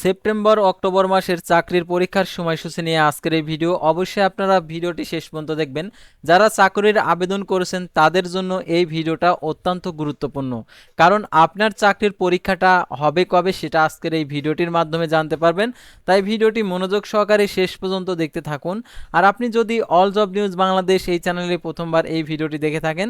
September, October মাসের চাকরির পরীক্ষার সময়সূচি নিয়ে আজকের এই ভিডিও। অবশ্যই আপনারা ভিডিওটি শেষ পর্যন্ত দেখবেন। যারা চাকরির আবেদন করেছেন, তাদের জন্য এই ভিডিওটা অত্যন্ত গুরুত্বপূর্ণ। কারণ আপনার চাকরির পরীক্ষাটা হবে কবে সেটা আজকের এই ভিডিওটির মাধ্যমে জানতে পারবেন। তাই ভিডিওটি মনোযোগ সহকারে শেষ পর্যন্ত দেখতে থাকুন। আর আপনি যদি অল জব নিউজ বাংলাদেশ এই চ্যানেলে প্রথমবার এই ভিডিওটি দেখে থাকেন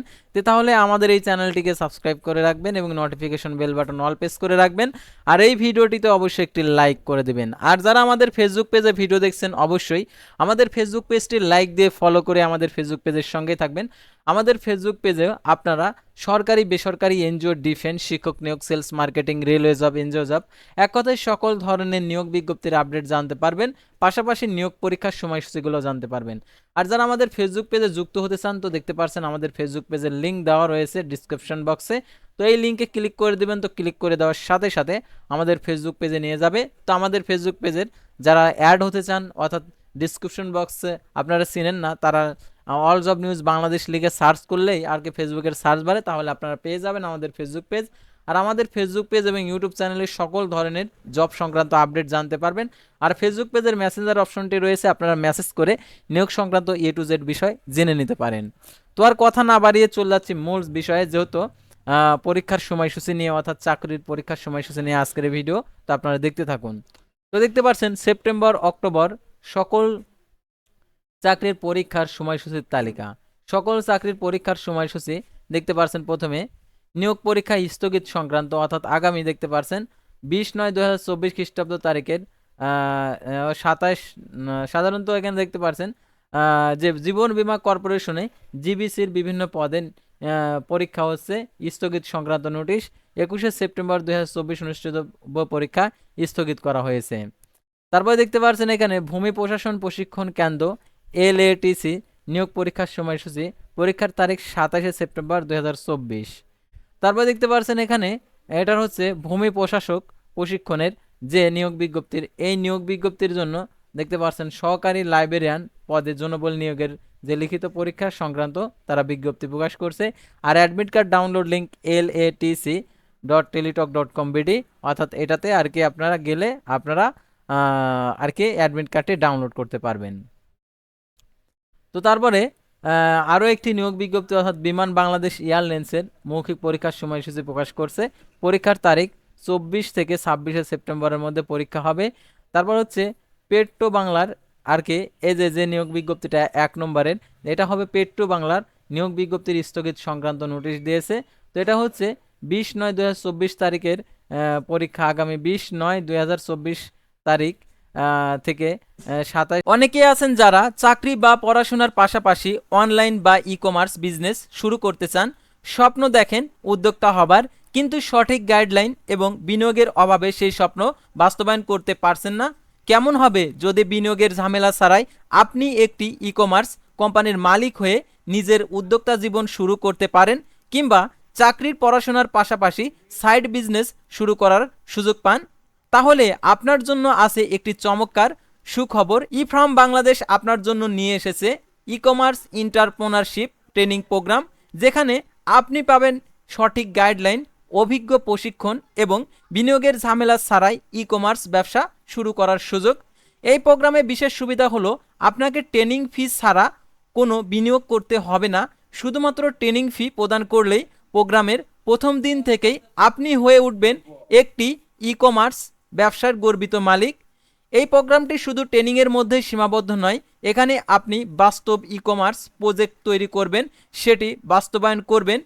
তাহলে আমাদের এই চ্যানেলটিকে সাবস্ক্রাইব করে রাখবেন এবং notification bell button all press করে রাখবেন। আর এই ভিডিওটিতে অবশ্যই একটি লাইক করে দেবেন। আর যারা আমাদের ফেসবুক পেজে ভিডিও দেখছেন, অবশ্যই আমাদের ফেসবুক পেজটি লাইক দিয়ে ফলো করে আমাদের ফেসবুক পেজের সঙ্গে থাকবেন। আমাদের ফেসবুক পেজে আপনারা সরকারি, বেসরকারি এনজিও ডিফেন্স শিক্ষক নিয়োগ sales marketing railway job NGO job এক কথায় সকল ধরনের নিয়োগ বিজ্ঞপ্তির আপডেট জানতে পারবেন। পাশাপাশি নিয়োগ পরীক্ষার সময়সূচিগুলো জানতে পারবেন। আর যারা আমাদের ফেসবুক পেজে যুক্ত হতে চান, তো দেখতে পারছেন আমাদের ফেসবুক পেজের লিঙ্ক দেওয়া রয়েছে ডিসক্রিপশন বক্সে তো এই লিঙ্কে ক্লিক করে দেবেন, তো ক্লিক করে দেওয়ার সাথে সাথে আমাদের ফেসবুক পেজে নিয়ে যাবে। তো আমাদের ফেসবুক পেজের যারা অ্যাড হতে চান, অর্থাৎ ডিসক্রিপশন বক্সে আপনারা চিনেন না, তারা অল জব নিউজ বাংলাদেশ লিখে সার্চ করলেই আর কি ফেসবুকের সার্চ বাড়ে, তাহলে আপনারা পেয়ে যাবেন আমাদের ফেসবুক পেজ আর আমাদের ফেসবুক পেজ এবং ইউটিউব চ্যানেলের সকল ধরনের জব সংক্রান্ত আপডেট জানতে পারবেন। আর ফেসবুক পেজের মেসেঞ্জার অপশনটি রয়েছে, আপনারা মেসেজ করে নিয়োগ সংক্রান্ত এ টু জেড বিষয় জেনে নিতে পারেন। তো আর কথা না বাড়িয়ে চলে যাচ্ছি মূল বিষয়ে, যেহেতু পরীক্ষার সময়সূচি নিয়ে অর্থাৎ চাকরির পরীক্ষার সময়সূচি নিয়ে আজকের ভিডিও তো আপনারা দেখতে থাকুন। তো দেখতে পাচ্ছেন সেপ্টেম্বর অক্টোবর সকল চাকরির পরীক্ষার সময়সূচির তালিকা। সকল চাকরির পরীক্ষার সময়সূচি দেখতে পারছেন প্রথমে নিয়োগ পরীক্ষা স্থগিত সংক্রান্ত, অর্থাৎ আগামী দেখতে পারছেন বিশ নয় দু হাজার চব্বিশ খ্রিস্টাব্দ তারিখের সাতাশ সাধারণত এখানে দেখতে পারছেন যে জীবন বীমা কর্পোরেশনে জিবিসির বিভিন্ন পদে পরীক্ষা হচ্ছে স্থগিত সংক্রান্ত নোটিশ। একুশে সেপ্টেম্বর দুই হাজার চব্বিশ অনুষ্ঠিত পরীক্ষা স্থগিত করা হয়েছে। তারপরে দেখতে পাচ্ছেন এখানে ভূমি প্রশাসন প্রশিক্ষণ কেন্দ্র এলএটিসি, নিয়োগ পরীক্ষার সময়সূচি, পরীক্ষার তারিখ সাতাশে সেপ্টেম্বর দুই হাজার চব্বিশ। তারপর দেখতে পাচ্ছেন এখানে, এটার হচ্ছে ভূমি প্রশাসক প্রশিক্ষণের যে নিয়োগ বিজ্ঞপ্তির, এই নিয়োগ বিজ্ঞপ্তির জন্য দেখতে পাচ্ছেন সহকারী লাইব্রেরিয়ান পদে জনবল নিয়োগের যে লিখিত পরীক্ষা সংক্রান্ত তারা বিজ্ঞপ্তি প্রকাশ করছে। আর admit card download link L A T C dot Teletalk dot com BD অর্থাৎ এটাতে আর কি আপনারা গেলে আপনারা আর কি অ্যাডমিট কার্ডটি ডাউনলোড করতে পারবেন। তো তারপরে আরও একটি নিয়োগ বিজ্ঞপ্তি অর্থাৎ বিমান বাংলাদেশ এয়ারলাইন্সের মৌখিক পরীক্ষার সময়সূচি প্রকাশ করছে। পরীক্ষার তারিখ চব্বিশ থেকে ছাব্বিশে সেপ্টেম্বরের মধ্যে পরীক্ষা হবে। তারপর হচ্ছে পেট্রো বাংলার আর কি এই যে যে নিয়োগ বিজ্ঞপ্তিটা এক নম্বরের, এটা হবে পেট্রো বাংলার নিয়োগ বিজ্ঞপ্তির স্থগিত সংক্রান্ত নোটিশ দিয়েছে। তো এটা হচ্ছে বিশ নয় দু তারিখের পরীক্ষা। আগামী বিশ নয় দুই তারিখ থেকে সাতাশ। অনেকেই আছেন যারা চাকরি বা পড়াশোনার পাশাপাশি অনলাইন বা ই কমার্স বিজনেস শুরু করতে চান। স্বপ্ন দেখেন উদ্যোক্তা হবার, কিন্তু সঠিক গাইডলাইন এবং বিনিয়োগের অভাবে সেই স্বপ্ন বাস্তবায়ন করতে পারছেন না। কেমন হবে যদি বিনিয়োগের ঝামেলা ছাড়াই আপনি একটি ই কমার্স কোম্পানির মালিক হয়ে নিজের উদ্যোক্তা জীবন শুরু করতে পারেন, কিংবা চাকরির পড়াশোনার পাশাপাশি সাইড বিজনেস শুরু করার সুযোগ পান? তাহলে আপনার জন্য আছে একটি চমৎকার সুখবর। ই ফার্ম বাংলাদেশ আপনার জন্য নিয়ে এসেছে e commerce entrepreneurship training programme যেখানে আপনি পাবেন সঠিক গাইডলাইন অভিজ্ঞ প্রশিক্ষণ এবং বিনিয়োগের ঝামেলা ছাড়াই ই কমার্স ব্যবসা শুরু করার সুযোগ। এই প্রোগ্রামে বিশেষ সুবিধা হলো আপনাকে ট্রেনিং ফি ছাড়া কোনো বিনিয়োগ করতে হবে না। শুধুমাত্র ট্রেনিং ফি প্রদান করলেই প্রোগ্রামের প্রথম দিন থেকেই আপনি হয়ে উঠবেন একটি ই কমার্স ব্যবসার গর্বিত মালিক। এই প্রোগ্রামটি শুধু ট্রেনিংয়ের মধ্যেই সীমাবদ্ধ নয়, এখানে আপনি বাস্তব ই কমার্স প্রজেক্ট তৈরি করবেন, সেটি বাস্তবায়ন করবেন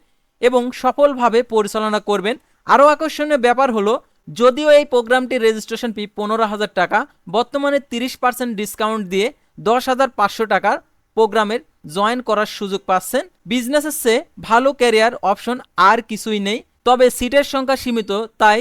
এবং সফলভাবে পরিচালনা করবেন। আরও আকর্ষণীয় ব্যাপার হলো, যদিও এই প্রোগ্রামটির রেজিস্ট্রেশন ফি পনেরো হাজার টাকা, বর্তমানে তিরিশ পার্সেন্ট ডিসকাউন্ট দিয়ে দশ হাজার পাঁচশো টাকার প্রোগ্রামের জয়েন করার সুযোগ পাচ্ছেন। বিজনেসের চেয়ে ভালো ক্যারিয়ার অপশন আর কিছুই নেই, তবে সিটের সংখ্যা সীমিত, তাই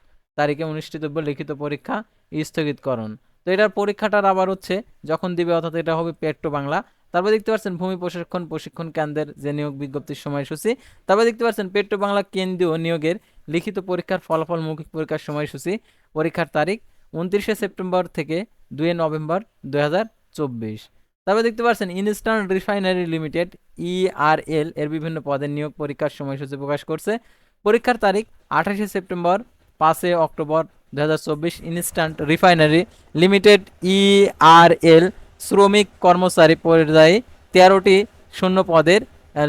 তারিখে অনুষ্ঠিতব্য লিখিত পরীক্ষা স্থগিতকরণ তো এটার পরীক্ষাটার আবার হচ্ছে, যখন দিবে অর্থাৎ এটা হবে পেট্রো বাংলা। তারপর দেখতে পাচ্ছেন ভূমি প্রশিক্ষণ প্রশিক্ষণ কেন্দ্রের যে নিয়োগ বিজ্ঞপ্তির সময়সূচি। তারপর দেখতে পাচ্ছেন পেট্রো বাংলা কেন্দ্রীয় নিয়োগের লিখিত পরীক্ষার ফলাফল মৌখিক পরীক্ষার সময়সূচি, পরীক্ষার তারিখ উনত্রিশে সেপ্টেম্বর থেকে দুই নভেম্বর দুই হাজার চব্বিশ। তারপরে দেখতে পাচ্ছেন ইনস্টার্ন রিফাইনারি লিমিটেড ইআরএল এর বিভিন্ন পদের নিয়োগ পরীক্ষার সময়সূচি প্রকাশ করছে। পরীক্ষার তারিখ আঠাশে সেপ্টেম্বর পাঁচে অক্টোবর দু হাজার চব্বিশ ইনস্ট্যান্ট রিফাইনারি লিমিটেড ইআরএল শ্রমিক কর্মচারী পর্যায়ে তেরোটি শূন্য পদের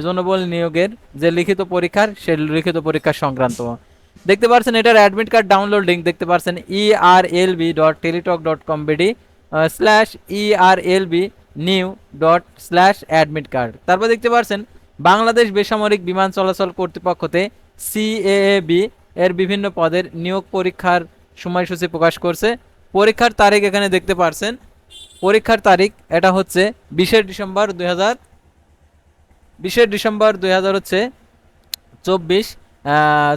জনবল নিয়োগের যে লিখিত পরীক্ষার সে লিখিত পরীক্ষা সংক্রান্ত। দেখতে পাচ্ছেন এটার অ্যাডমিট কার্ড ডাউনলোড লিঙ্ক দেখতে পাচ্ছেন ERLB dot Teletalk dot com BD slash ERLB new dot slash admit card তারপর দেখতে পাচ্ছেন বাংলাদেশ বেসামরিক বিমান চলাচল কর্তৃপক্ষতে সিএএবি এর বিভিন্ন পদের নিয়োগ পরীক্ষার সময়সূচি প্রকাশ করছে। পরীক্ষার তারিখ এখানে দেখতে পারছেন। পরীক্ষার তারিখ এটা হচ্ছে বিশে ডিসেম্বর দুই হাজার বিশে ডিসেম্বর দুই হাজার হচ্ছে চব্বিশ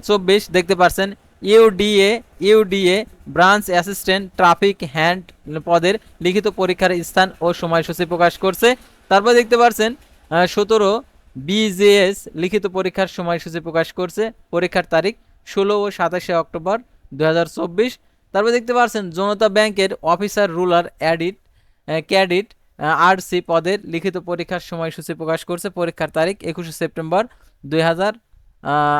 চব্বিশ দেখতে পাচ্ছেন UDA UDA branch assistant traffic hand পদের লিখিত পরীক্ষার স্থান ও সময়সূচি প্রকাশ করছে। তারপর দেখতে পাচ্ছেন সতেরো বিজেএস লিখিত পরীক্ষার সময়সূচি প্রকাশ করছে। পরীক্ষার তারিখ ষোলো ও সাতাশে অক্টোবর দু তারপর দেখতে পাচ্ছেন জনতা ব্যাংকের অফিসার, রুলার, অ্যাডিট ক্যাডিট আরসি পদের লিখিত পরীক্ষার সময়সূচি প্রকাশ করছে। পরীক্ষার তারিখ একুশে সেপ্টেম্বর দুই হাজার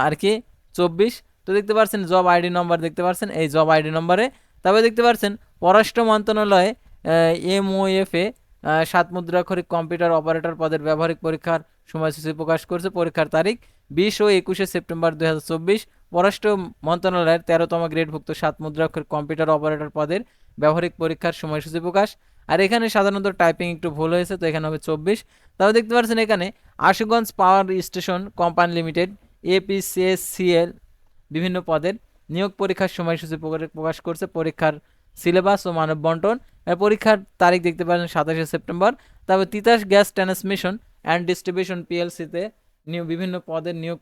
আর কি, চব্বিশ। তো দেখতে পাচ্ছেন জব আইডি নম্বর দেখতে পাচ্ছেন এই জব আইডি নম্বরে। তারপরে দেখতে পাচ্ছেন পররাষ্ট্র মন্ত্রণালয়ে এমওএফ এ সাত মুদ্রাক্ষরিক কম্পিউটার অপারেটর পদের ব্যবহারিক পরীক্ষার সময়সূচি প্রকাশ করছে। পরীক্ষার তারিখ বিশ ও একুশে সেপ্টেম্বর দুই হাজার চব্বিশ পররাষ্ট্র মন্ত্রণালয়ের তেরোতম গ্রেডভুক্ত সাত মুদ্রাক্ষরিক কম্পিউটার অপারেটর পদের ব্যবহারিক পরীক্ষার সময়সূচি প্রকাশ। আর এখানে সাধারণত টাইপিং একটু ভুল হয়েছে, তো এখানে হবে চব্বিশ। তারপর দেখতে পাচ্ছেন এখানে Ashuganj power station company limited APCSCL বিভিন্ন পদের নিয়োগ পরীক্ষার সময়সূচি প্রকাশ- করছে। পরীক্ষার সিলেবাস ও মানব বন্টন পরীক্ষার তারিখ দেখতে পাচ্ছেন সাতাশে সেপ্টেম্বর। তারপর Titas gas transmission and distribution পিএলসিতে বিভিন্ন পদের নিয়োগ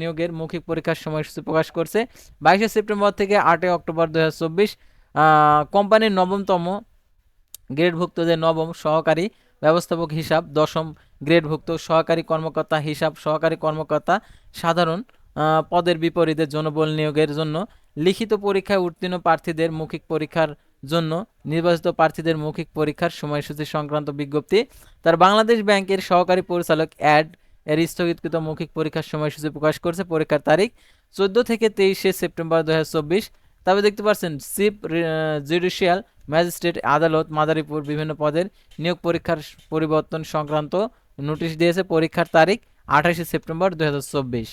নিয়োগের মৌখিক পরীক্ষার সময়সূচি প্রকাশ করছে। বাইশে সেপ্টেম্বর থেকে আটই অক্টোবর দু হাজার চব্বিশ কোম্পানির নবমতম গ্রেডভুক্ত যে নবম সহকারী ব্যবস্থাপক হিসাব, দশম গ্রেডভুক্ত সহকারী কর্মকর্তা হিসাব, সহকারী কর্মকর্তা সাধারণ পদের বিপরীতে জনবল নিয়োগের জন্য, লিখিত পরীক্ষায় উত্তীর্ণ প্রার্থীদের মৌখিক পরীক্ষার জন্য, নির্বাচিত প্রার্থীদের মৌখিক পরীক্ষার সময়সূচি সংক্রান্ত বিজ্ঞপ্তি। তার বাংলাদেশ ব্যাংকের সহকারী পরিচালক অ্যাড এর স্থগিতকৃত মৌখিক পরীক্ষার সময়সূচি প্রকাশ করেছে পরীক্ষার তারিখ চোদ্দ থেকে তেইশে সেপ্টেম্বর দু তবে দেখতে পাচ্ছেন চিফ জুডিশিয়াল ম্যাজিস্ট্রেট আদালত মাদারীপুর বিভিন্ন পদের নিয়োগ পরীক্ষার পরিবর্তন সংক্রান্ত নোটিশ দিয়েছে পরীক্ষার তারিখ আঠাশে সেপ্টেম্বর দু হাজার চব্বিশ।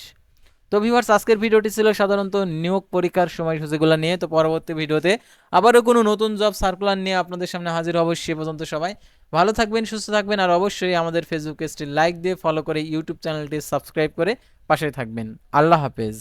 তো ভিউয়ার্স আজকের ভিডিওটি ছিল সাধারণত নিয়োগ পরীক্ষার সময়সূচিগুলো নিয়ে। তো পরবর্তী ভিডিওতে আবারও কোনো নতুন জব সার্কুলার নিয়ে আপনাদের সামনে হাজির হব সে পর্যন্ত সবাই। ভালো থাকবেন, সুস্থ থাকবেন আর অবশ্যই আমাদের ফেসবুক পেজটি লাইক দিয়ে ফলো করে ইউটিউব চ্যানেলটি সাবস্ক্রাইব করে পাশে থাকবেন। আল্লাহ হাফেজ।